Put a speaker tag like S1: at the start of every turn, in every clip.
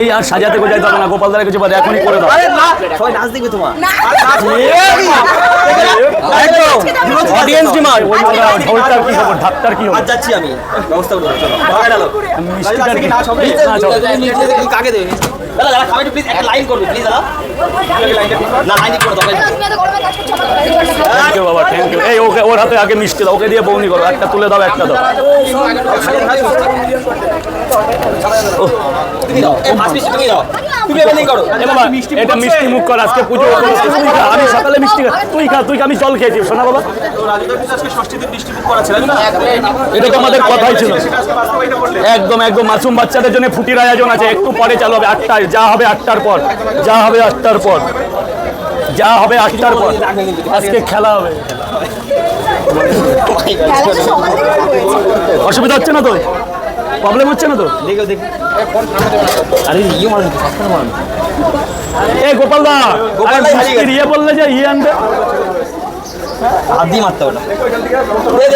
S1: এই আর সাজাতে গোজাইতে হবে না গোপাল গোপালদারের কিছু বাদ এখনই করে দাও
S2: আরে না সবাই নাচ দেখবে তোমার
S1: অডিয়েন্স ডিমান্ড ওই ঢোলটার কি খবর ঢাকটার কি
S2: আজ
S1: খবর
S2: যাচ্ছি আমি ব্যবস্থা করব চলো ভাগাই ডালো
S1: মিষ্টিটার কি
S2: নাচ হবে
S1: নাচ হবে।
S2: কাকে দেবে দাদা দাদা খাবে প্লিজ একটা লাইন করবে প্লিজ দাদা না লাইন করে
S3: করতে
S1: থ্যাংক ইউ বাবা থ্যাংক ইউ এই ওকে ওর হাতে আগে মিষ্টি দাও ওকে দিয়ে বৌনি করো একটা তুলে দাও একটা দাও
S2: তুমি দাও এই ফার্স্ট মিষ্টি তুমি এবার করো।
S1: এটা মিষ্টি মুখ কর আজকে পুজো। আমি সকালে মিষ্টি তুই খা তুই আমি জল খেয়েছি শোনা বাবা এটা তো আমাদের কথাই ছিল। একদম একদম মাসুম বাচ্চাদের জন্য ফুটির আয়োজন আছে। একটু পরে চালু হবে আটটায়। যা হবে আটটার পর। যা হবে আটটার পর। যা হবে আটটার পর। আজকে খেলা হবে। অসুবিধা হচ্ছে না তো? প্রবলেম হচ্ছে না তো?
S2: দেখো দেখি। আরে ইয়ে মারো সবসময় মারো
S1: এ গোপাল দা!
S2: গোপাল
S1: ইয়ে বললে যে ইয়ে আনবে।
S2: হাত মারতে হবে না।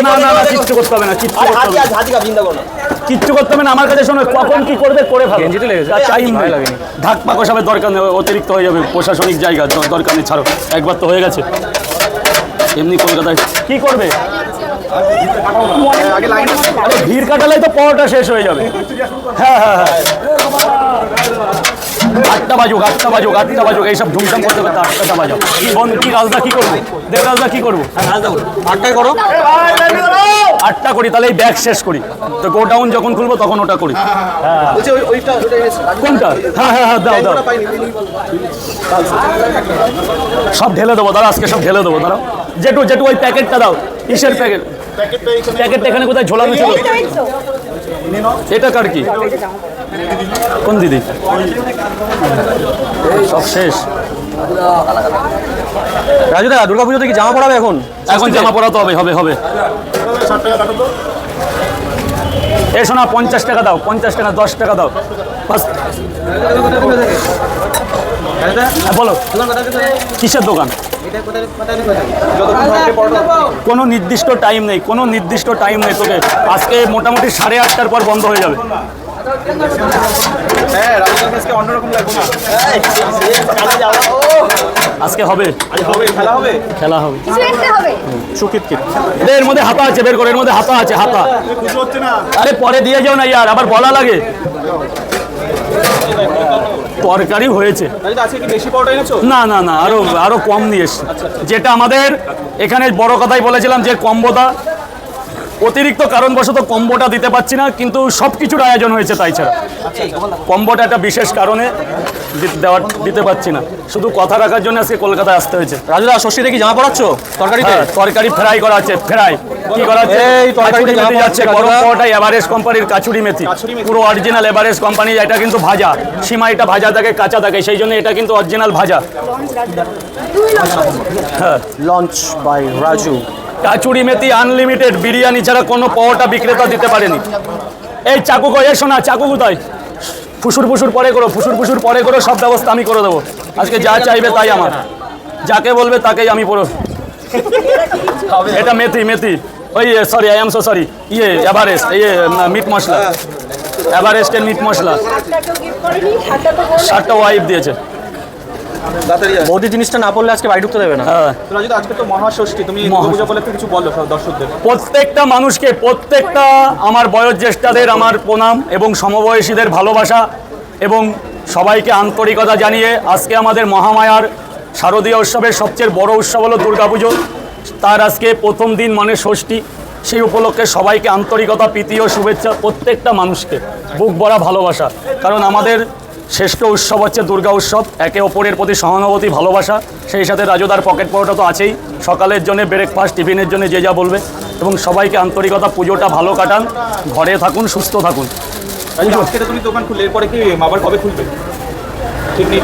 S1: না না না কিচ্ছু করতে হবে না কিচ্ছু করতে হবে না।
S2: আছে হাতি কাপ চিন্তা করো না।
S1: কিচ্ছু করতে হবে না আমার কাছে শোনো কখন কি করবে করে ফেলো। গেঞ্জিতে লেগেছে। টাইম ভালো লাগেনি। ঢাক পাক সবের দরকার নেই অতিরিক্ত হয়ে যাবে প্রশাসনিক জায়গা দরকার নেই ছাড়ো। একবার তো হয়ে গেছে। এমনি কলকাতায় কি করবে? ভিড় কাটালেই তো পরোটা শেষ হয়ে যাবে। হ্যাঁ হ্যাঁ হ্যাঁ। আটটা বাজুক আটটা বাজুক আটটা বাজুক। এইসব ঝুমঝাম করতে করতে আটটা বাজুক। কি বন্ধ কি রাজদা কি করব? দেবরাজদা কি করব? আটটায় করো। আটটা করি তাহলে এই ব্যাগ শেষ করি। তো গোডাউন যখন খুলবো তখন ওটা করি।
S2: বলছি ওই ওইটা ওইটা
S1: কোনটা? হ্যাঁ হ্যাঁ হ্যাঁ দাও দাও। সব ঢেলে দেবো দাঁড়া আজকে সব ঢেলে দেবো দাঁড়াও। জেটু জেটু ওই প্যাকেটটা দাও। কিসের প্যাকেট? প্যাকেটটা এখানে কোথায়? ঝোলানো ছিল এটা কার কি? কোন দিদি? সব শেষ।
S4: রাজু দা দুর্গা পুজোতে কি জামা পড়াবে এখন?
S1: এখন জামা পরাতে হবে হবে হবে। এ শোনা পঞ্চাশ টাকা দাও পঞ্চাশ টাকা দশ টাকা দাও। হ্যাঁ, বলো। কিসের দোকান? কোনো নির্দিষ্ট টাইম নেই কোনো নির্দিষ্ট টাইম নেই তোকে। আজকে মোটামুটি সাড়ে আটটার পর বন্ধ হয়ে যাবে।
S2: হ্যাঁ
S1: আজকে হবে।
S2: আজ খেলা হবে?
S1: খেলা হবে।
S3: কিছু একটা হবে?
S1: সুকিত এর মধ্যে হাতা আছে বের করে এর মধ্যে হাতা আছে হাতা।
S2: হচ্ছে না।
S1: আরে পরে দিয়ে যাও না ইয়ার আবার বলা লাগে। তরকারি হয়েছে। না না না আরও আরও কম নিয়ে এসছে। যেটা আমাদের এখানে বড় কথাই বলেছিলাম যে কম্বোটা অতিরিক্ত কারণবশত কম্বোটা দিতে পারছি না কিন্তু সব কিছুর আয়োজন হয়েছে তাই ছাড়া। কম্বোটা একটা বিশেষ কারণে দেওয়ার দিতে পারছি না। শুধু কথা রাখার জন্য আজকে কলকাতায় আসতে হয়েছে।
S4: রাজু দা ষষ্ঠীতে কি জামা পড়াচ্ছ? তরকারিতে?
S1: হ্যাঁ, তরকারি ফ্রাই করা আছে ফ্রাই। কি করা আছে?
S4: এই তরকারিতে
S1: মেথি যাচ্ছে গরম
S4: রাজুদা।
S1: পাওয়াটাই এভারেস্ট কোম্পানির কাচুরি মেথি। পুরো অরিজিনাল এভারেস্ট কোম্পানি এটা কিন্তু ভাজা। সিমাইটা ভাজা থাকে কাঁচা থাকে সেই জন্য এটা কিন্তু অরিজিনাল ভাজা। হ্যাঁ।
S4: Lunch by Raju.
S1: কাচুরি মেথি আনলিমিটেড বিরিয়ানি ছাড়া কোনো পাওয়াটা বিক্রেতা দিতে পারেনি। এই চাকু কো এসো না চাকু কোথায়? ফুসুর ফুসুর পরে করো ফুসুর ফুসুর পরে করো সব ব্যবস্থা আমি করে দেবো। আজকে যা চাইবে তাই আমার। যাকে বলবে তাকেই আমি পড়ো এটা মেথি মেথি। ওই sorry I am so sorry ইয়ে এভারেস্ট ইয়ে মিট মশলা। এভারেস্টের মিট মশলা। সাতটা ওয়াইফ দিয়েছে।
S4: বৌদি জিনিসটা না পড়লে আজকে বাড়ি ঢুকতে দেবে না।
S1: হ্যাঁ।
S2: আজকে তো মহাষষ্ঠী তুমি
S1: মহা-
S2: দুর্গাপূজা উপলক্ষে কিছু বলো দর্শকদের।
S1: প্রত্যেকটা মানুষকে প্রত্যেকটা আমার বয়োজ্যেষ্ঠাদের আমার প্রণাম এবং সমবয়সীদের ভালোবাসা এবং সবাইকে আন্তরিকতা জানিয়ে আজকে আমাদের মহামায়ার শারদীয় উৎসবের সবচেয়ে বড় উৎসব হলো দুর্গাপুজো। তার আজকে প্রথম দিন মানে ষষ্ঠী। সেই উপলক্ষে সবাইকে আন্তরিকতা প্রীতি ও শুভেচ্ছা প্রত্যেকটা মানুষকে। বুক ভরা ভালোবাসা। কারণ আমাদের শ্রেষ্ঠ উৎসব হচ্ছে দুর্গা উৎসব। একে অপরের প্রতি সহানুভূতি ভালোবাসা সেই সাথে রাজুদার পকেট পরোটা তো আছেই। সকালের জন্য ব্রেকফাস্ট টিফিনের জন্য যে যা বলবে। এবং সবাইকে আন্তরিকতা পুজোটা ভালো কাটান। ঘরে থাকুন সুস্থ থাকুন।
S2: রাজুদা তুমি দোকান খুললে এরপরে কি আবার কবে খুলবে? ঠিক নেই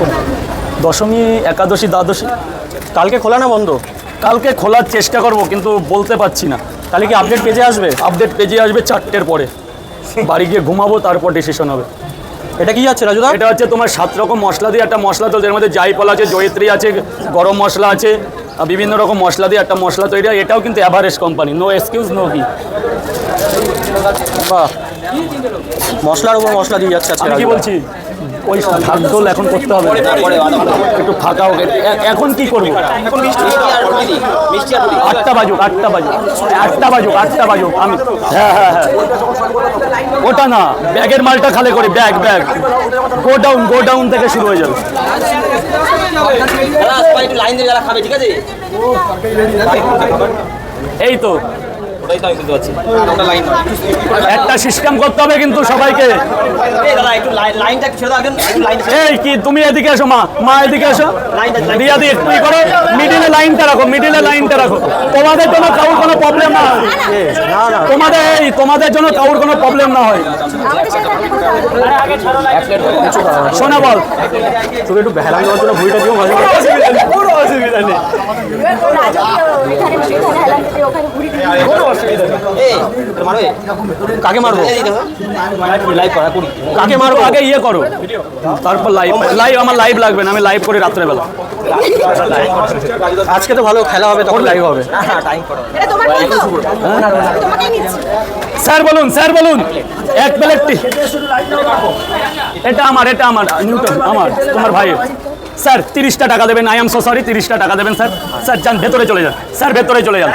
S1: দশমী একাদশী দ্বাদশী।
S4: কালকে খোলা না বন্ধ?
S1: কালকে খোলার চেষ্টা করব কিন্তু বলতে পারছি না।
S4: তাহলে কি আপডেট পেজে আসবে?
S1: আপডেট পেজে আসবে চারটের পরে। বাড়ি গিয়ে ঘুমাবো তারপর ডিসিশন হবে।
S4: এটা কি আছে রাজুদা?
S1: এটা হচ্ছে তোমার সাত রকম মশলা দিয়ে একটা মশলা তৈরি এর মধ্যে জাইফল আছে, জয়িত্রী আছে, গরম মশলা আছে বিভিন্ন রকম মশলা দিয়ে একটা মশলা তৈরি হয়। এটাও কিন্তু average company no excuse no কি
S4: বাহ। মশলার উপর মশলা দিয়ে যাচ্ছে আজকে
S1: আমি কি বলছি? ওই ঢাকঢোল এখন করতে হবে। একটু ফাঁকা হোক। এখন কি করব? আটটা বাজুক আটটা বাজুক। আটটা বাজুক আটটা বাজুক। আমি হ্যাঁ হ্যাঁ হ্যাঁ। ওটা না ব্যাগের মালটা খালি করি। Bag bag. Go down go down থেকে শুরু হয়ে যাবে।
S2: দাদা সবাই একটু লাইন দিয়ে যারা খাবে ঠিক আছে?
S1: এই তো। একটা সিস্টেম করতে হবে কিন্তু সবাইকে।
S2: এই দাদা একটু লাইন লাইনটা একটু ছেড়ে দাও একজন একটু লাইন
S1: এই কি তুমি এদিকে এসো মা মা এদিকে এসো। রিয়াদি একটু করো মিডিলে লাইনটা রাখো মিডিলে লাইনটা রাখো। তোমাদের জন্য কাউর কোনো প্রবলেম না হয়। তোমাদের এই তোমাদের জন্য কাউর কোনো প্রবলেম না হয়। শোনা বল।
S4: তুমি একটু ভেলাম দেওয়ার জন্য ভুঁড়িটা দিও মাঝে অসুবিধা নেই। কাকে মারবো?
S1: কাকে মারবো? আগে ইয়ে করো। তারপর লাইভ লাইভ আমার লাইভ লাগবে না আমি লাইভ করি রাত্রেবেলা।
S4: আজকে তো ভালো খেলা হবে তখন লাইভ হবে।
S2: হ্যাঁ টাইম করো।
S3: এটা তোমার কি তো তোমাকেই নিচ্ছি।
S1: স্যার বলুন স্যার বলুন। এক প্লেট টি এটা আমার এটা আমার নিউটন আমার তোমার ভাই স্যার, তিরিশটা টাকা দেবেন। আই এম সো সরি তিরিশটা টাকা দেবেন, স্যার। স্যার, যান, ভেতরে চলে যান। স্যার, ভেতরে চলে যান।